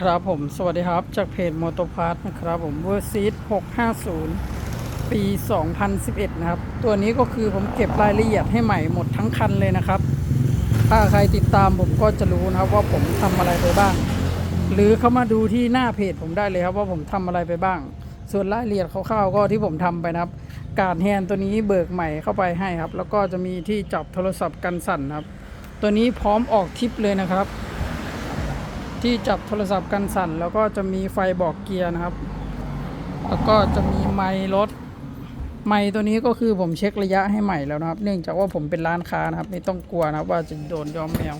ครับผมสวัสดีครับ จากเพจมอเตอร์พาร์ทนะครับผมเวอร์ซีด650 ปี 2011 นะครับ ตัวนี้ก็คือผมเก็บรายละเอียดให้ใหม่หมดทั้งคันเลยนะครับ ถ้าใครติดตามผมก็จะรู้นะครับว่าผมทำอะไรไปบ้าง หรือเข้ามาดูที่หน้าเพจผมได้เลยครับว่าผมทำอะไรไปบ้าง ส่วนรายละเอียดคร่าวๆก็ที่ผมทำไปนะครับ การแฮนตัวนี้เบิกใหม่เข้าไปให้ครับ แล้วก็จะมีที่จับโทรศัพท์กันสั่นครับ ตัวนี้พร้อมออกทริปเลยนะครับ ที่จับโทรศัพท์กันสั่น แล้วก็จะมีไฟบอกเกียร์นะครับ แล้วก็จะมีไมค์รถไมค์ตัวนี้ก็คือผมเช็คระยะให้ใหม่แล้วนะครับ เนื่องจากว่าผมเป็นร้านค้านะครับ ไม่ต้องกลัวนะครับ ว่าจะโดนย้อมแมว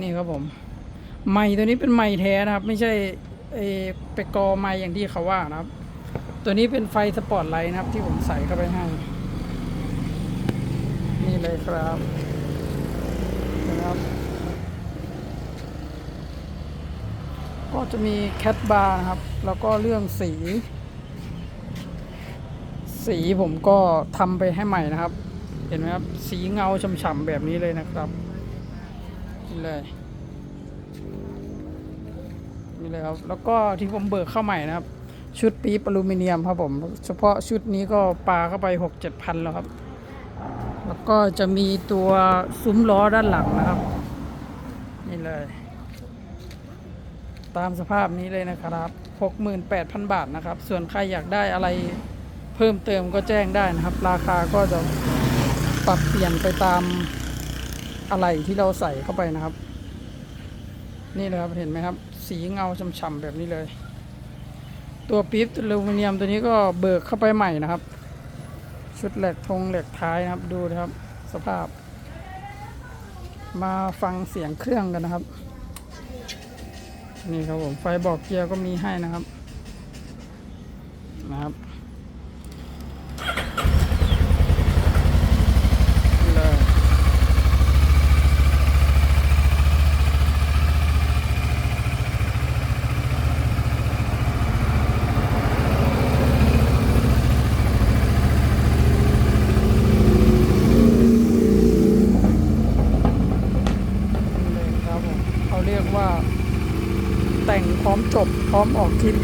นี่ครับผมไมค์ตัวนี้เป็นไมค์แท้นะครับ ไม่ใช่เอไปกอไมค์อย่างที่เขาว่านะครับ ตัวนี้เป็นไฟสปอตไลท์นะครับ ที่ผมใส่เข้าไปให้นี่เลยครับนะครับ ก็จะมีแคทบาร์นะครับ แล้วก็เรื่องสี สีผมก็ทำไปให้ใหม่นะครับ เห็นไหมครับ สีเงาฉ่ำๆแบบนี้เลยนะครับนี่เลยนี่เลยครับ แล้วก็ที่ผมเบิกเข้าใหม่นะครับ ชุดปี๊บอลูมิเนียมครับผม เฉพาะชุดนี้ก็ปาเข้าไปหกเจ็ดพันแล้วครับ แล้วก็จะมีตัวซุ้มล้อด้านหลังนะครับ นี่เลย ตามสภาพนี้เลยนะครับ 68,000 บาทนะครับ ส่วนใครอยากได้อะไรเพิ่มเติมก็แจ้งได้นะครับ ราคาก็จะปรับเปลี่ยนไปตามอะไรที่เราใส่เข้าไปนะครับ นี่เลยครับเห็นไหมครับ สีเงาฉ่ำๆแบบนี้เลย ตัวปี๊บอลูมิเนียมตัวนี้ก็เบิกเข้าไปใหม่นะครับ ชุดเหล็กทงเหล็กท้ายนะครับดูนะครับ สภาพ มาฟังเสียงเครื่องกันนะครับ นี่ครับผมไฟบอกเกียร์ก็มีให้นะครับนะครับนี่เลยนี่เลยครับผมเขาเรียกว่า แต่งพร้อมจบพร้อมออกทิป